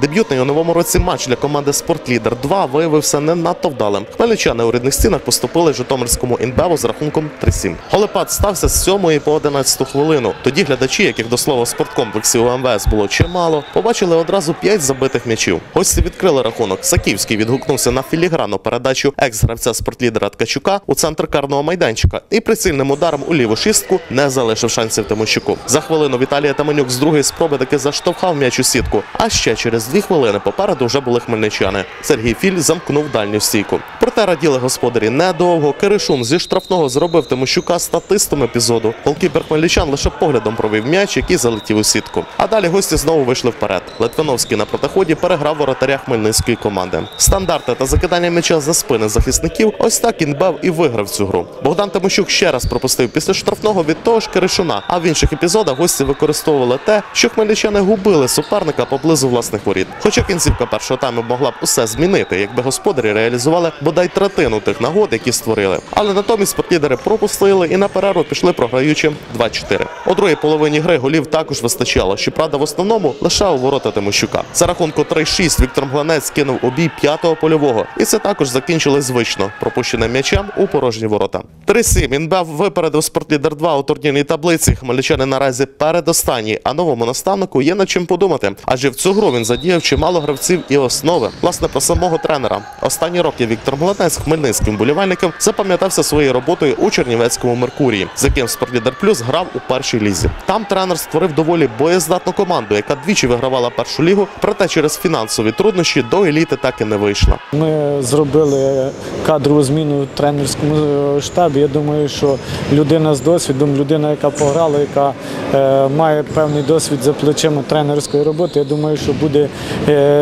Дебютний у новому році матч для команди Спортлідер 2 виявився не надто вдалим. Хмельничани у рідних стінах поступили Житомирському інбеву з рахунком 3-7. Голепад стався з 7 по 11 хвилину. Тоді глядачі, яких до слова спорткомплексі у МВС було чимало, побачили одразу 5 забитих м'ячів. Гості відкрили рахунок. Саківський відгукнувся на філігранну передачу екс-гравця спортлідера Ткачука у центр карного майданчика і прицільним ударом у ліву шістку не залишив шансів Тимощуку. За хвилину Віталія Таменюк з другої спроби таки заштовхав м'яч у сітку. А ще через дві хвилини попереду вже були хмельничани. Сергій Філь замкнув дальню стійку. Проте раділи господарі недовго. Киришун зі штрафного зробив Тимощука статистом епізоду. Голкіпер хмельничан лише поглядом провів м'яч, який залетів у сітку. А далі гості знову вийшли вперед. Литвиновський на протиході переграв воротаря хмельницької команди. Стандарти та закидання м'яча за спини захисників. Ось так інбав і виграв цю гру. Богдан Тимощук ще раз пропустив після штрафного від того ж Киришуна. А в інших епізодах гості використовували те, що хмельничани губили суперника поблизу власних воріт. Хоча кінцівка першого тайму могла б усе змінити, якби господарі реалізували бодай третину тих нагод, які створили. Але натомість спортлідери пропустили і на перерву пішли програючи 2-4. У другій половині гри голів також вистачало. Щоправда, в основному лише у ворота Тимощука. За рахунку 3-6 Віктор Мгланець кинув у бій п'ятого польового, і це також закінчилось звично пропущеним м'ячем у порожні ворота. 3-7 Інбев випередив спортлідер 2 у турнірній таблиці. Хмельничани наразі передостанні, а новому наставнику є над чим подумати. Адже в цю гру він задіяв чимало гравців і основи. Власне про самого тренера. Останні роки Віктор Мгланець хмельницьким болівальникам запам'ятався своєю роботою у Чернівецькому Меркурії, з яким спортлідер плюс грав у першій лізі. Там тренер створив доволі боєздатну команду, яка двічі вигравала першу лігу, проте через фінансові труднощі до еліти так і не вийшла. Ми зробили кадрову зміну в тренерському е, штабі. Я думаю, що людина з досвідом, людина, яка пограла, яка е, має певний досвід за плечима тренерської роботи. Я думаю, що буде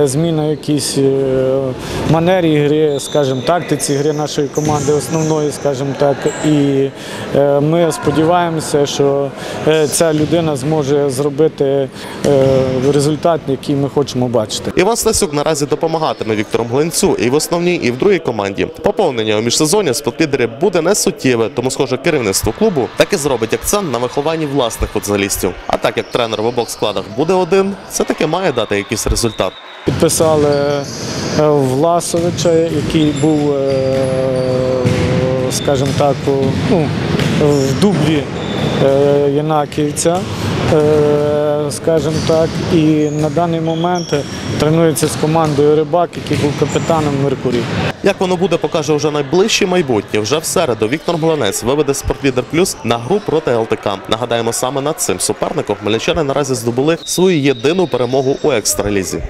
зміна якійсь е, манері гри, скажімо, тактиці гри нашої команди, основної, скажімо так. І е, ми сподіваємося, що е, ця людина зможе зробити е, результат, який ми хочемо бачити. Іван Стасюк наразі допомагатиме Віктору Глинцю і в основній, і в другій команді. Поповнення у міжсезоні спортлідерів буде не суттєве, тому схоже керівництво клубу так і зробить акцент на вихованні власних футзалістів. А так як тренер в обох складах буде один, це таки має дати якийсь результат. Підписали е, Власовича, який був, е, скажімо так, ну, в дублі Янаківця, е, скажімо так, і на даний момент тренується з командою Рибак, який був капітаном Меркурій. Як воно буде, покаже вже найближче майбутнє. Вже в середу Віктор Мланець виведе спортлідер плюс на гру проти ЛТК. Нагадаємо, саме над цим суперником хмельничани наразі здобули свою єдину перемогу у екстралізі.